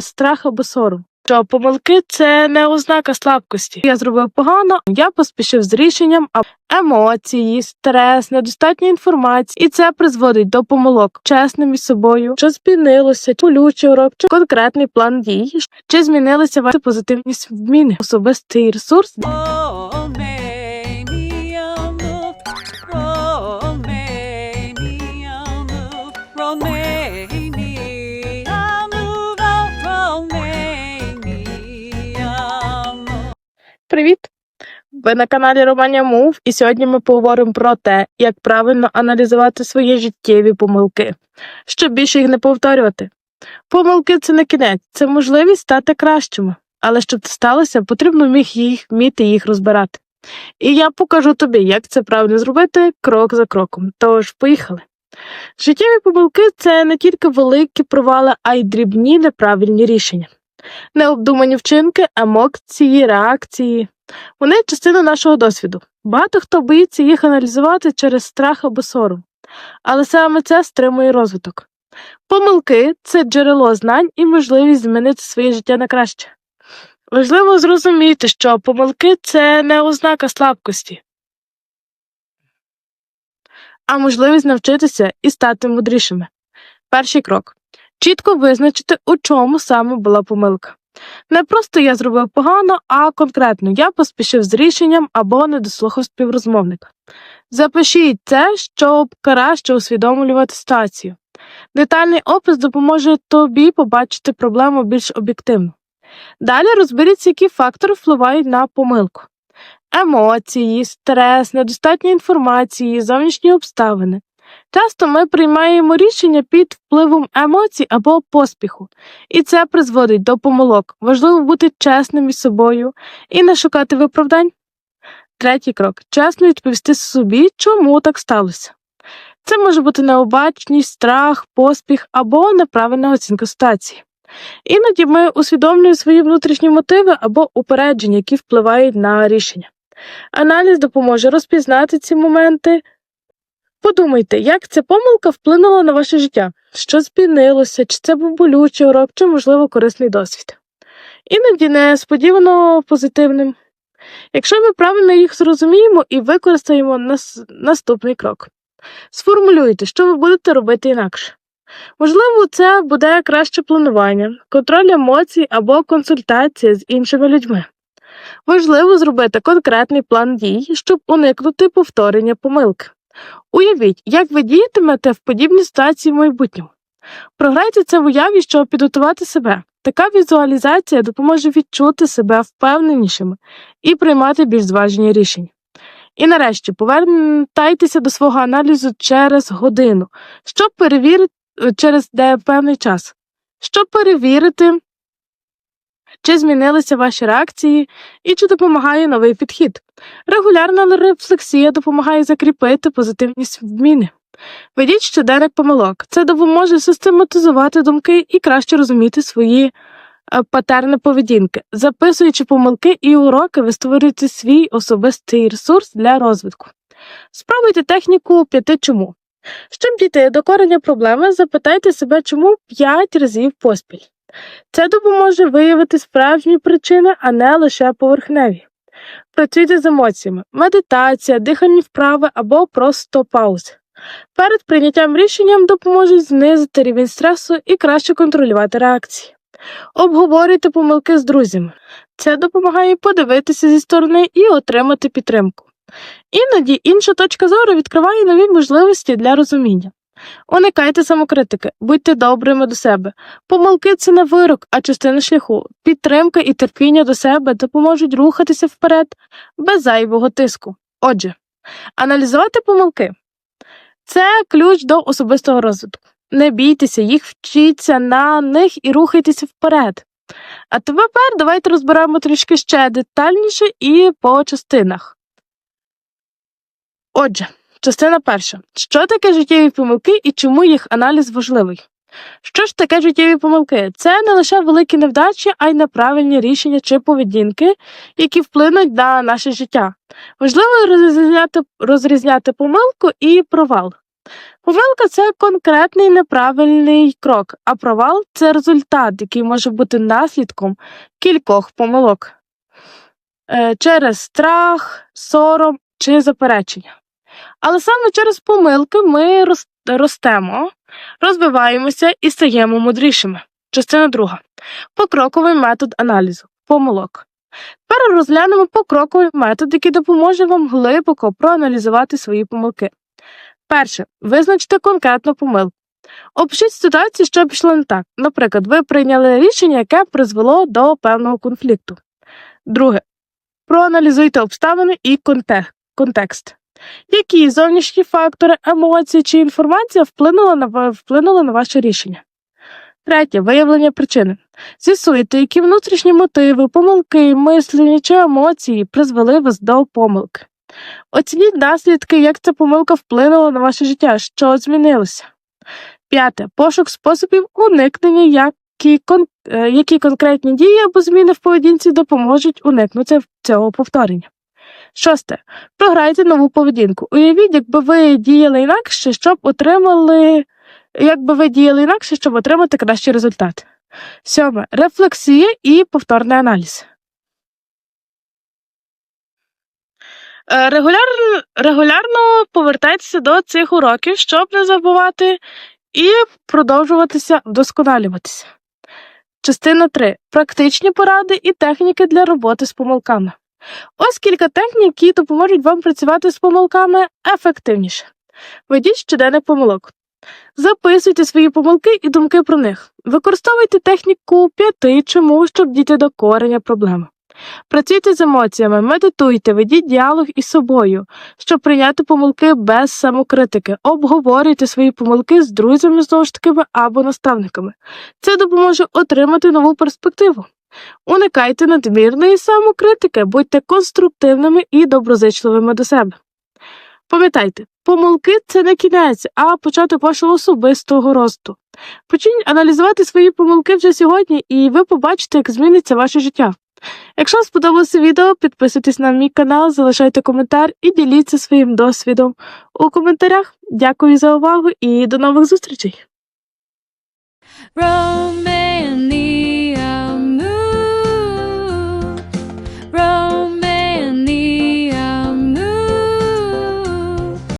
страх або сором. Що помилки це не ознака слабкості. Я зробив погано, я поспішив з рішенням, а емоції, стрес, недостатня інформації, і це призводить до помилок чесним із собою, що змінилося, болючий урок, чи конкретний план дій, чи змінилися ваші позитивні зміни, особистий ресурс Ви на каналі Романія Мув, і сьогодні ми поговоримо про те, як правильно аналізувати свої життєві помилки, щоб більше їх не повторювати. Помилки це не кінець, це можливість стати кращими, але щоб це сталося, потрібно міг їх вміти їх розбирати. І я покажу тобі, як це правильно зробити крок за кроком. Тож, поїхали. Життєві помилки це не тільки великі провали, а й дрібні неправильні рішення. Необдумані вчинки, емоції, реакції. Вони частина нашого досвіду. Багато хто боїться їх аналізувати через страх або сором. Але саме це стримує розвиток. Помилки це джерело знань і можливість змінити своє життя на краще. Важливо зрозуміти, що помилки це не ознака слабкості, а можливість навчитися і стати мудрішими. Перший крок чітко визначити, у чому саме була помилка. Не просто я зробив погано, а конкретно я поспішив з рішенням або не дослухав співрозмовника. Запишіть це, щоб краще усвідомлювати ситуацію. Детальний опис допоможе тобі побачити проблему більш об'єктивно. Далі розберіться, які фактори впливають на помилку. Емоції, стрес, недостатня інформації, зовнішні обставини. Часто ми приймаємо рішення під впливом емоцій або поспіху, і це призводить до помилок. Важливо бути чесним із собою і не шукати виправдань. Третій крок чесно відповісти собі, чому так сталося. Це може бути необачність, страх, поспіх або неправильна оцінка ситуації. Іноді ми усвідомлюємо свої внутрішні мотиви або упередження, які впливають на рішення. Аналіз допоможе розпізнати ці моменти. Подумайте, як ця помилка вплинула на ваше життя, що змінилося, чи це був болючий урок, чи, можливо, корисний досвід. Іноді несподівано позитивним. Якщо ми правильно їх зрозуміємо і використаємо нас... наступний крок. Сформулюйте, що ви будете робити інакше. Можливо, це буде краще планування, контроль емоцій або консультація з іншими людьми. Важливо зробити конкретний план дій, щоб уникнути повторення помилки. Уявіть, як ви діятимете в подібній ситуації в майбутньому. Програйте це в уяві, щоб підготувати себе. Така візуалізація допоможе відчути себе впевненішими і приймати більш зважені рішення. І нарешті повертайтеся до свого аналізу через годину, щоб перевірити через де певний час, щоб перевірити, чи змінилися ваші реакції і чи допомагає новий підхід. Регулярна рефлексія допомагає закріпити позитивні зміни. Ведіть щоденник помилок. Це допоможе систематизувати думки і краще розуміти свої е, патерни поведінки. Записуючи помилки і уроки, ви створюєте свій особистий ресурс для розвитку. Спробуйте техніку п'яти чому. Щоб дійти до кореня проблеми, запитайте себе, чому 5 разів поспіль. Це допоможе виявити справжні причини, а не лише поверхневі. Працюйте з емоціями, медитація, дихальні вправи або просто паузи. Перед прийняттям рішенням допоможуть знизити рівень стресу і краще контролювати реакції. Обговорюйте помилки з друзями. Це допомагає подивитися зі сторони і отримати підтримку. Іноді інша точка зору відкриває нові можливості для розуміння. Уникайте самокритики, будьте добрими до себе. Помилки це не вирок, а частина шляху. Підтримка і терпіння до себе допоможуть рухатися вперед без зайвого тиску. Отже, аналізувати помилки це ключ до особистого розвитку. Не бійтеся їх, вчіться на них і рухайтеся вперед. А тепер давайте розберемо трішки ще детальніше і по частинах. Отже, частина перша. Що таке життєві помилки і чому їх аналіз важливий? Що ж таке життєві помилки? Це не лише великі невдачі, а й неправильні рішення чи поведінки, які вплинуть на наше життя. Важливо розрізняти, розрізняти помилку і провал. Помилка це конкретний неправильний крок, а провал це результат, який може бути наслідком кількох помилок е, через страх, сором чи заперечення. Але саме через помилки ми ростемо, розвиваємося і стаємо мудрішими. Частина друга. Покроковий метод аналізу помилок. Тепер розглянемо покроковий метод, який допоможе вам глибоко проаналізувати свої помилки. Перше. Визначте конкретну помилку. Опишіть ситуацію, що пішло не так. Наприклад, ви прийняли рішення, яке призвело до певного конфлікту. Друге. Проаналізуйте обставини і контекст. Які зовнішні фактори, емоції чи інформація вплинули на, вплинули на ваше рішення? Третє. Виявлення причини. З'ясуйте, які внутрішні мотиви, помилки, мислення чи емоції призвели вас до помилки. Оцініть наслідки, як ця помилка вплинула на ваше життя, що змінилося. П'яте. Пошук способів уникнення, які, кон... е, які конкретні дії або зміни в поведінці допоможуть уникнути цього повторення. Шосте. Програйте нову поведінку. Уявіть, якби ви діяли інакше, щоб отримали. Якби ви діяли інакше, щоб отримати кращий результат. Сьоме. Рефлексія і повторний аналіз. Е, Регулярно, регулярно повертайтеся до цих уроків, щоб не забувати і продовжуватися вдосконалюватися. Частина 3. Практичні поради і техніки для роботи з помилками. Ось кілька технік, які допоможуть вам працювати з помилками ефективніше. Ведіть щоденник помилок. Записуйте свої помилки і думки про них. Використовуйте техніку п'яти чому, щоб дійти до кореня проблеми. Працюйте з емоціями, медитуйте, ведіть діалог із собою, щоб прийняти помилки без самокритики. Обговорюйте свої помилки з друзями знову ж таки або наставниками. Це допоможе отримати нову перспективу. Уникайте надмірної самокритики, будьте конструктивними і доброзичливими до себе. Пам'ятайте, помилки це не кінець, а початок вашого особистого росту. Почніть аналізувати свої помилки вже сьогодні, і ви побачите, як зміниться ваше життя. Якщо сподобалося відео, підписуйтесь на мій канал, залишайте коментар і діліться своїм досвідом у коментарях. Дякую за увагу і до нових зустрічей!